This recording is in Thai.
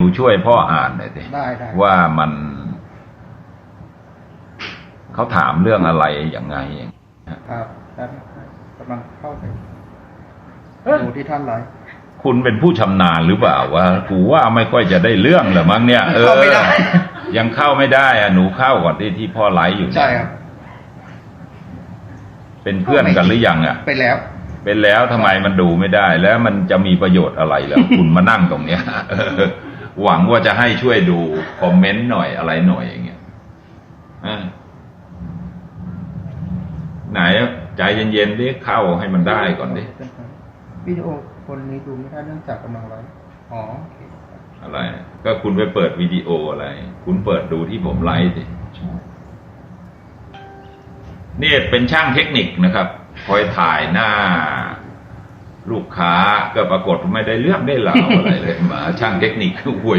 หนูช่วยพ่ออ่านหน่อยสิได้ได้ว่ามันเขาถามเรื่องอะไรอย่างไงครับได้ครับกำลังเข้าไปดูที่ท่านไลฟ์คุณเป็นผู้ชำนาญหรือเปล่าว่ากูว่าไม่ค่อยจะได้เรื่องเหรอมั้งเนี่ย เออเข้าไม่ได้ ยังเข้าไม่ได้อะหนูเข้าก่อนที่ที่พ่อไลฟ์อยู่เนี่ยใช่ครับ เป็นเพื่อนกันหรือยังอะ ไปแล้ว เป็นแล้วทำไมมันดูไม่ได้ แล้วมันจะมีประโยชน์อะไรแล้ว คุณมานั่งตรงเนี้ยเออ หวังว่าจะให้ช่วยดูคอมเมนต์หน่อยอะไรหน่อยอย่างเงี้ยอะไหนใจเย็นๆดิเข้าให้มันได้ก่อนดิวิดีโอคนนี้ดูไม่ได้เนื่องจากกำลังไลฟ์อ๋อโอเคอะไร ก็คุณไปเปิดวิดีโออะไร คุณเปิดดูที่ผมไลฟ์สินี่เป็นช่างเทคนิคนะครับ คอยถ่ายหน้า ลูกค้าก็ปรากฏไม่ได้เรื่องได้ราวอะไรเลยมาช่างเทคนิคคือหวย